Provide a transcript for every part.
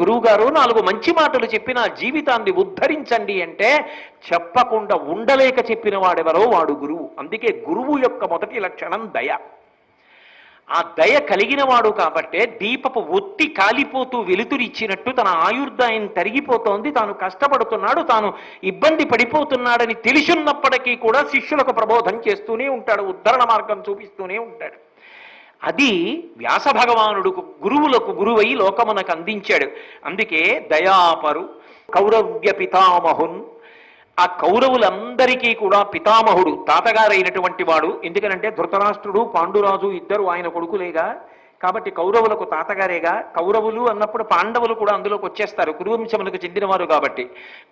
గురువుగారు నాలుగు మంచి మాటలు చెప్పి నా జీవితాన్ని ఉద్ధరించండి అంటే చెప్పకుండా ఉండలేక చెప్పిన వాడెవరో వాడు గురువు. అందుకే గురువు యొక్క మొదటి లక్షణం దయ. ఆ దయ కలిగిన వాడు కాబట్టే దీపపు ఒత్తి కాలిపోతూ వెలుతురిచ్చినట్టు తన ఆయుర్దాయం తరిగిపోతోంది. తాను కష్టపడుతున్నాడు తాను ఇబ్బంది పడిపోతున్నాడని తెలిసున్నప్పటికీ కూడా శిష్యులకు ప్రబోధం చేస్తూనే ఉంటాడు ఉద్ధరణ మార్గం చూపిస్తూనే ఉంటాడు. అది వ్యాస భగవానుడు గురువులకు గురువై లోకమునకు అందించాడు. అందుకే దయాపరు కౌరవ్య పితామహున్. ఆ కౌరవులందరికీ కూడా పితామహుడు తాతగారైనటువంటి వాడు. ఎందుకనంటే ధృతరాష్ట్రుడు పాండురాజు ఇద్దరు ఆయన కొడుకులేగా. కాబట్టి కౌరవులకు తాతగారేగా కౌరవులు అన్నప్పుడు పాండవులు కూడా అందులోకి వచ్చేస్తారు. కురువంశములకు చెందినవారు కాబట్టి.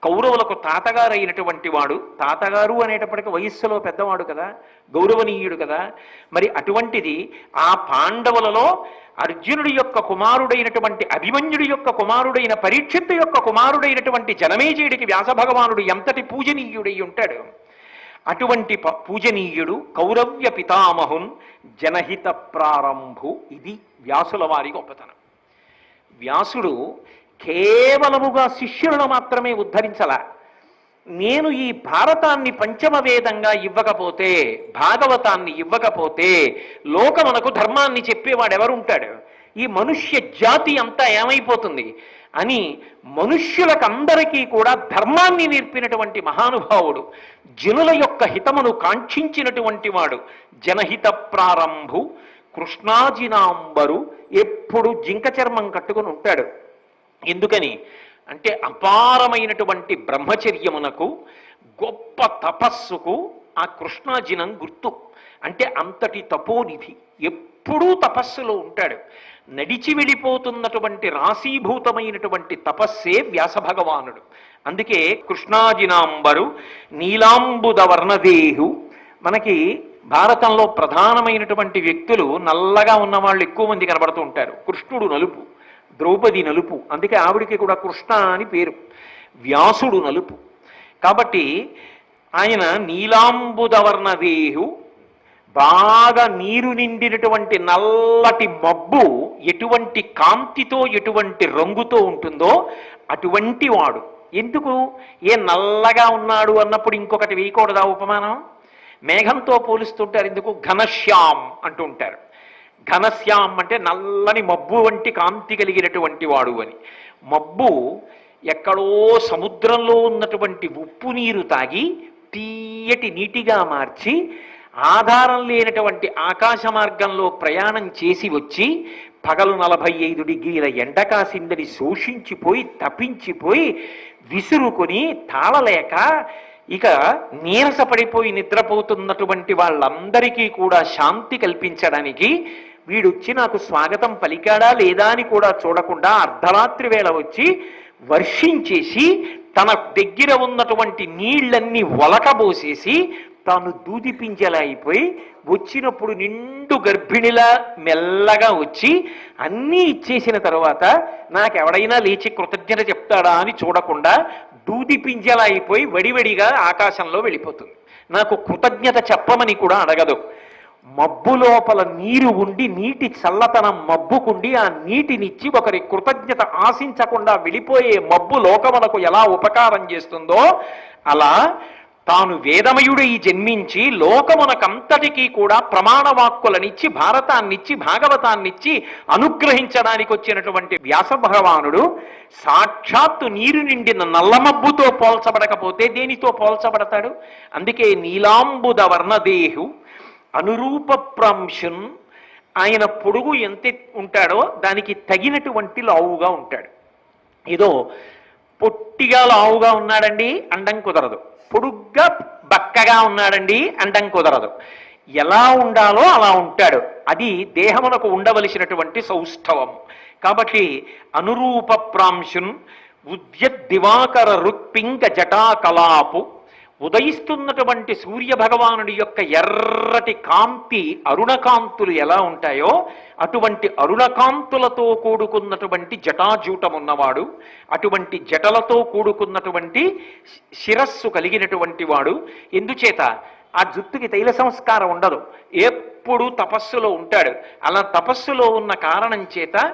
కౌరవులకు తాతగారు అయినటువంటి వాడు తాతగారు అనేటప్పటికీ వయస్సులో పెద్దవాడు కదా గౌరవనీయుడు కదా. మరి అటువంటిది ఆ పాండవులలో అర్జునుడి యొక్క కుమారుడైనటువంటి అభిమన్యుడి యొక్క కుమారుడైన పరీక్షిత్తు యొక్క కుమారుడైనటువంటి జనమేజయుడికి వ్యాస భగవానుడు ఎంతటి పూజనీయుడై ఉంటాడు? అటువంటి ప- పూజనీయుడు కౌరవ్య పితామహున్ జనహిత ప్రారంభు. ఇది వ్యాసుల వారి గొప్పతనం. వ్యాసుడు కేవలముగా శిష్యులను మాత్రమే ఉద్ధరించలా. నేను ఈ భారతాన్ని పంచమ వేదంగా ఇవ్వకపోతే భాగవతాన్ని ఇవ్వకపోతే లోకమునకు ధర్మాన్ని చెప్పేవాడెవరుంటాడు? ఈ మనుష్య జాతి అంతా ఏమైపోతుంది? అని మనుష్యులకందరికీ కూడా ధర్మాన్ని నేర్పినటువంటి మహానుభావుడు జనుల యొక్క హితమును కాంక్షించినటువంటి వాడు జనహిత ప్రారంభు కృష్ణాజినాంబరు ఎప్పుడు జింక చర్మం కట్టుకుని ఉంటాడు. ఎందుకని? అంటే అపారమైనటువంటి బ్రహ్మచర్యమునకు గొప్ప తపస్సుకు ఆ కృష్ణాజినం గుర్తు. అంటే అంతటి తపోనిధి ఎప్పుడు తపస్సులో ఉంటాడు. నడిచి వెళ్ళిపోతున్నటువంటి రాశీభూతమైనటువంటి తపస్సే వ్యాస భగవానుడు అందుకే కృష్ణాజినాంబరు నీలాంబుద వర్ణదేహు మనకి భారతంలో ప్రధానమైనటువంటి వ్యక్తులు నల్లగా ఉన్న వాళ్ళు ఎక్కువ మంది కనబడుతూ ఉంటారు. కృష్ణుడు నలుపు ద్రౌపది నలుపు అందుకే ఆవిడికి కూడా కృష్ణ అని పేరు. వ్యాసుడు నలుపు. కాబట్టి ఆయన నీలాంబుదవర్ణదేహు బాగా నీరు నిండినటువంటి నల్లటి మబ్బు ఎటువంటి కాంతితో ఎటువంటి రంగుతో ఉంటుందో అటువంటి వాడు. ఎందుకు? ఏ నల్లగా ఉన్నాడు అన్నప్పుడు ఇంకొకటి వేయకూడదా ఉపమానం? మేఘంతో పోలుస్తుంటారు ఎందుకు? ఘనశ్యాం అంటూ ఉంటారు ఘనశ్యాం అంటే నల్లని మబ్బు వంటి కాంతి కలిగినటువంటి వాడు అని. మబ్బు ఎక్కడో సముద్రంలో ఉన్నటువంటి ఉప్పు నీరు తాగి తీయటి నీటిగా మార్చి ఆధారం లేనటువంటి ఆకాశ మార్గంలో ప్రయాణం చేసి వచ్చి పగలు నలభై ఐదు డిగ్రీల ఎండ కాసిందని శోషించిపోయి తప్పించిపోయి విసురుకొని తాళలేక ఇక నీరసపడిపోయి నిద్రపోతున్నటువంటి వాళ్ళందరికీ కూడా శాంతి కల్పించడానికి వీడొచ్చి నాకు స్వాగతం పలికాడా లేదా అని కూడా చూడకుండా అర్ధరాత్రి వేళ వచ్చి వర్షించేసి తన దగ్గర ఉన్నటువంటి నీళ్ళన్నీ ఒలకబోసేసి తాను దూది అయిపోయి వచ్చినప్పుడు నిండు గర్భిణిలా మెల్లగా వచ్చి అన్నీ ఇచ్చేసిన తర్వాత నాకెవడైనా లేచి కృతజ్ఞత చెప్తాడా అని చూడకుండా దూదిపింజలా అయిపోయి వడివడిగా ఆకాశంలో వెళ్ళిపోతుంది. నాకు కృతజ్ఞత చెప్పమని కూడా అడగదు. మబ్బు లోపల నీరు ఉండి నీటి చల్లతనం మబ్బుకుండి ఆ నీటినిచ్చి ఒకరి కృతజ్ఞత ఆశించకుండా వెళ్ళిపోయే మబ్బు లోకమునకు ఎలా ఉపకారం చేస్తుందో అలా తాను వేదమయుడై జన్మించి లోకమునకంతటికీ కూడా ప్రమాణవాక్కులనిచ్చి భారతాన్నిచ్చి భాగవతాన్నిచ్చి అనుగ్రహించడానికి వచ్చినటువంటి వ్యాస భగవానుడు సాక్షాత్తు నీరు నిండిన నల్లమబ్బుతో పోల్చబడకపోతే దేనితో పోల్చబడతాడు? అందుకే నీలాంబుద వర్ణదేహు అనురూప ప్రాంశున్ ఆయన పొడుగు ఎంత ఉంటాడో దానికి తగినటువంటి లావుగా ఉంటాడు. ఏదో పొట్టిగా లావుగా ఉన్నాడండి అండం కుదరదు. పొడుగ్గా బక్కగా ఉన్నాడండి అండం కుదరదు. ఎలా ఉండాలో అలా ఉంటాడు. అది దేహమునకు ఉండవలసినటువంటి సౌష్ఠవం. కాబట్టి అనురూప ప్రాంశున్ ఉద్య దివాకర రుక్పింగ జటాకలాపు ఉదయిస్తున్నటువంటి సూర్య భగవానుడి యొక్క ఎర్రటి కాంతి అరుణకాంతులు ఎలా ఉంటాయో అటువంటి అరుణకాంతులతో కూడుకున్నటువంటి జటాజూటం ఉన్నవాడు అటువంటి జటలతో కూడుకున్నటువంటి శిరస్సు కలిగినటువంటి వాడు. ఎందుచేత? ఆ జుట్టుకి తైల సంస్కారం ఉండదు. ఎప్పుడు తపస్సులో ఉంటాడు. అలా తపస్సులో ఉన్న కారణం చేత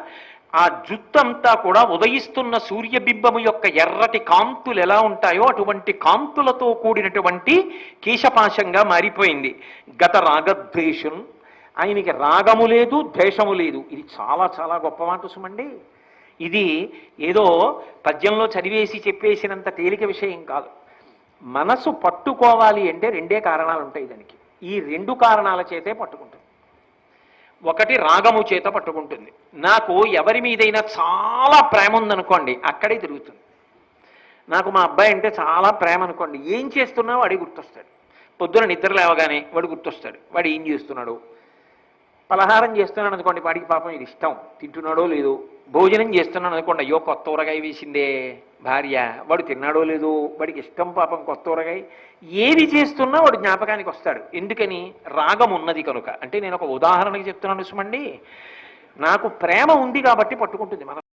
ఆ జుత్తంతా కూడా ఉదయిస్తున్న సూర్యబింబము యొక్క ఎర్రటి కాంతులు ఎలా ఉంటాయో అటువంటి కాంతులతో కూడినటువంటి కేశపాశంగా మారిపోయింది. గత రాగద్వేషం ఆయనకి రాగము లేదు ద్వేషము లేదు. ఇది చాలా చాలా గొప్ప మాట సుమండి. ఇది ఏదో పద్యంలో చదివేసి చెప్పేసినంత తేలిక విషయం కాదు. మనసు పట్టుకోవాలి అంటే రెండే కారణాలు ఉంటాయి దానికి. ఈ రెండు కారణాల చేతే పట్టుకుంటుంది. ఒకటి రాగము చేత పట్టుకుంటుంది. నాకు ఎవరి మీదైనా చాలా ప్రేమ ఉందనుకోండి అక్కడే తిరుగుతుంది. నాకు మా అబ్బాయి అంటే చాలా ప్రేమ అనుకోండి ఏం చేస్తున్నావు? వాడి గుర్తొస్తాడు. పొద్దున నిద్ర లేవగానే వాడు గుర్తొస్తాడు. వాడు ఏం చేస్తున్నాడు? పలహారం చేస్తున్నాడు అనుకోండి వాడికి పాపం ఇది ఇష్టం. తింటున్నాడో లేదో. భోజనం చేస్తున్నాను అనుకోండి అయ్యో కొత్త ఊరగాయ వేసిందే భార్య. వాడు తిన్నాడో లేదో వాడికి ఇష్టం పాపం కొత్త ఊరగాయ. ఏది చేస్తున్నా వాడు జ్ఞాపకానికి వస్తాడు. ఎందుకని? రాగం ఉన్నది కనుక. అంటే నేను ఒక ఉదాహరణకి చెప్తున్నాను సుమండి. నాకు ప్రేమ ఉంది కాబట్టి పట్టుకుంటుంది. మన